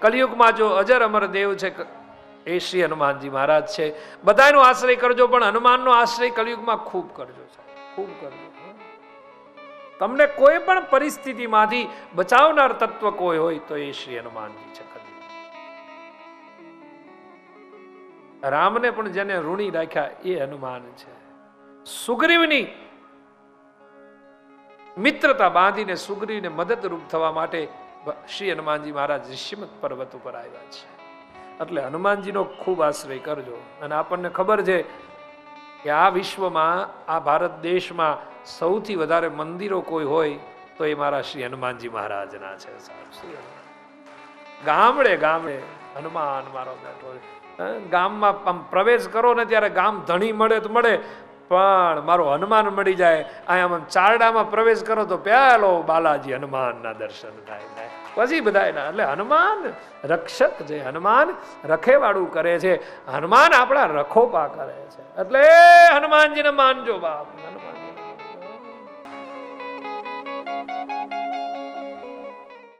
કલિયુગમાં જો અજર અમર દેવ છે એ શ્રી હનુમાનજી મહારાજ છે. બધાનો આશ્રય કરજો, પણ હનુમાનનો આશ્રય કલિયુગમાં ખૂબ કરજો ખૂબ કરજો. તમને કોઈ પણ પરિસ્થિતિમાંથી બચાવનાર તત્વ કોઈ હોય તો એ શ્રી હનુમાનજી છે રામને પણ જેને ઋણી રાખ્યા, એ હનુમાન છે. સુગ્રીવની મિત્રતા બાંધીને સુગ્રીવને મદદરૂપ થવા માટે શ્રી હનુમાનજી મહારાજ ઋષિમત પર્વત ઉપર આવ્યા છે. એટલે હનુમાનજીનો ખૂબ આશ્રય કરજો. અને આપણને ખબર છે કે આ વિશ્વમાં, આ ભારત દેશમાં સૌથી વધારે મંદિરો કોઈ હોય, તો એ મારા શ્રી હનુમાનજી મહારાજના છે ગામડે ગામડે હનુમાન મારો બેઠો. ગામમાં પ્રવેશ કરો ને ત્યારે ગામ ધણી મળે તો મળે પણ મારું હનુમાન મળી જાય. અહીંયા આમ ચારડામાં પ્રવેશ કરો તો પેલો બાલાજી હનુમાનના દર્શન થાય. પછી બધા એટલે હનુમાન રક્ષક છે. હનુમાન રખેવાળું કરે છે. હનુમાન આપણા રખોપા કરે છે. એટલે હનુમાનજીને માનજો બાપ.